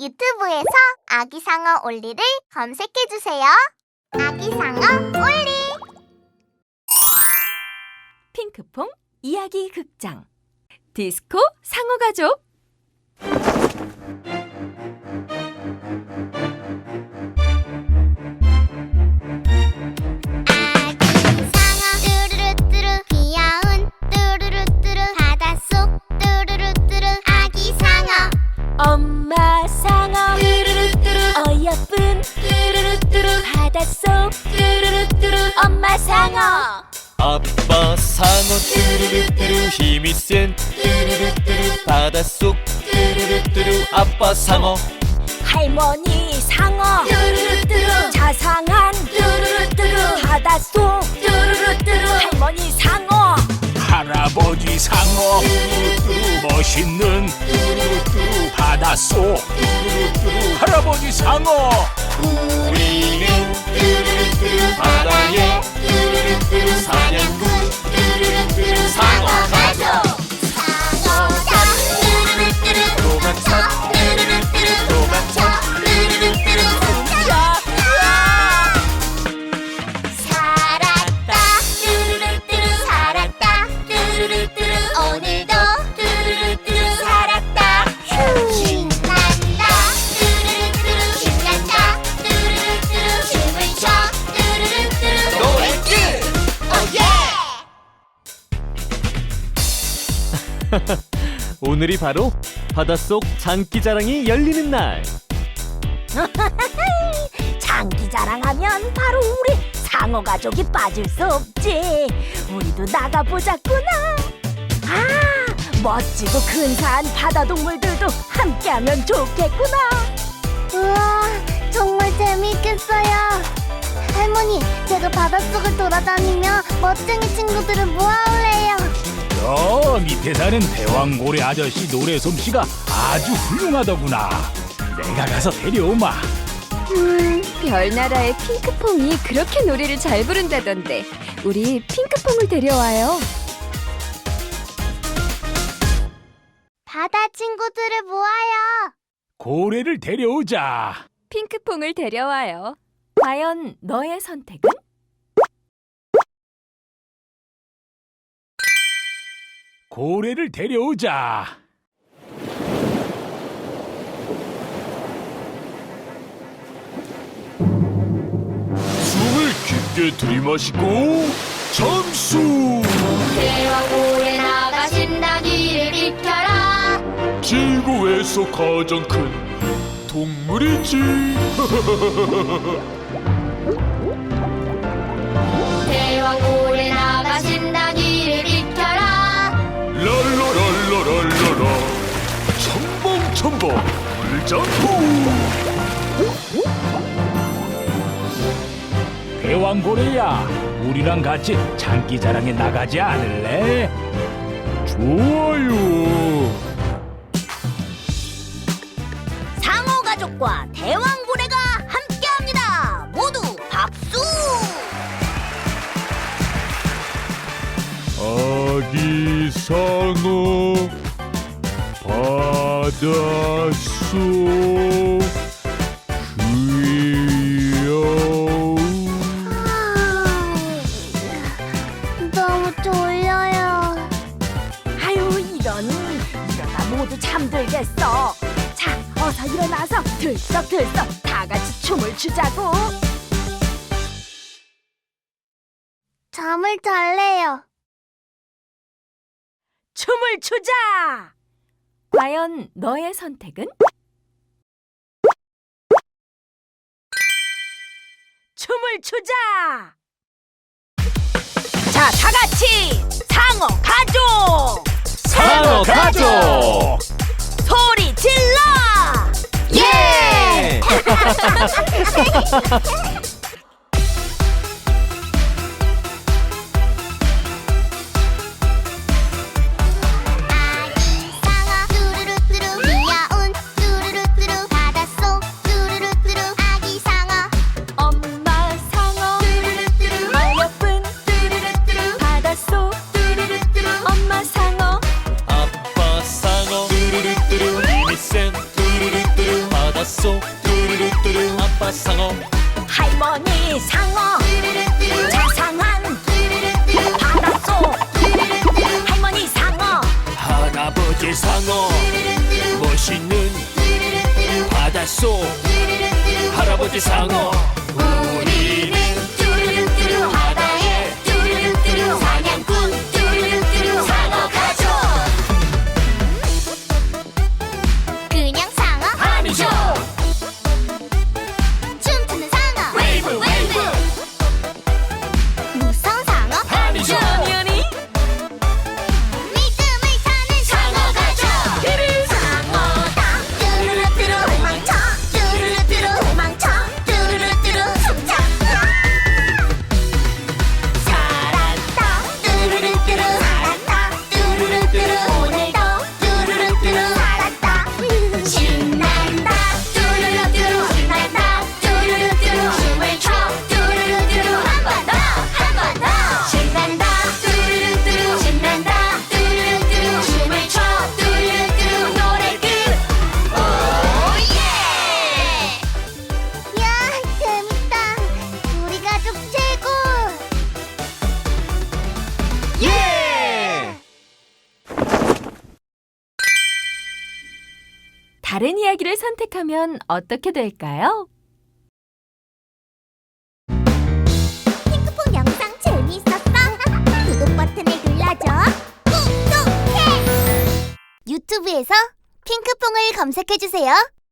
유튜브에서 아기상어 올리를 검색해주세요. 아기상어 올리! 핑크퐁 이야기 극장 디스코 상어 가족 바닷속. 뚜루루 뚜루. 엄마 상어. 아빠 상어. 뚜루루뚜루. 힘이 센 뚜루루뚜루. 바닷속. 뚜루루뚜루. 아빠 상어. 할머니 상어. 뚜루루뚜루. 자상한 뚜루루뚜루. 바닷속. 뚜루루뚜루. 할머니 상어. 할아버지 상어. 멋있는 바닷속. 할아버지 상어. 우리는 뚜루루뚜루 바다의 뚜루루뚜루 사냥꾼. 뚜루루뚜루 상어 가족 오늘이 바로 바닷속 장기자랑이 열리는 날 장기 자랑하면 바로 우리 상어 가족이 빠질 수 없지. 우리도 나가보자꾸나. 아, 멋지고 근사한 바다 동물들도 함께하면 좋겠구나. 우와 정말 재미있겠어요 할머니 제가 바닷속을 돌아다니며 멋쟁이 친구들을 모아올래요 저 밑에 사는 대왕고래 아저씨 노래 솜씨가 아주 훌륭하더구나 내가 가서 데려오마 음, 별나라의 핑크퐁이 그렇게 노래를 잘 부른다던데 우리 핑크퐁을 데려와요. 바다 친구들을 모아요 고래를 데려오자 핑크퐁을 데려와요. 과연 너의 선택은? 고래를 데려오자. 숨을 깊게 들이마시고 잠수! 대왕고래 나가신다기를 비켜라. 지구에서 가장 큰 동물이지. 대왕고래 나 첨벙첨벙 물장구 대왕 고래야 우리랑 같이 장기자랑에 나가지 않을래? 좋아요 상어 가족과 대왕 고래가 함께합니다. 모두 박수! 아기 상어 바닷속 귀여워 너무 졸려요 아유 이런 이러다 모두 잠들겠어. 자, 어서 일어나서 들썩들썩 다 같이 춤을 추자고. 잠을 잘래요 춤을 추자. 과연 너의 선택은? 춤을 추자. 자, 다 같이 상어 가족 상어 가족 소리 질러. 예! 할머니 상어 자상한 바닷속 할머니 상어. 할아버지 상어 멋있는 바닷속 할아버지 상어. 다른 이야기를 선택하면 어떻게 될까요? 핑크퐁 영상 재미있었어? 구독 버튼을 눌러줘. 구독해! 유튜브에서 핑크퐁을 검색해주세요.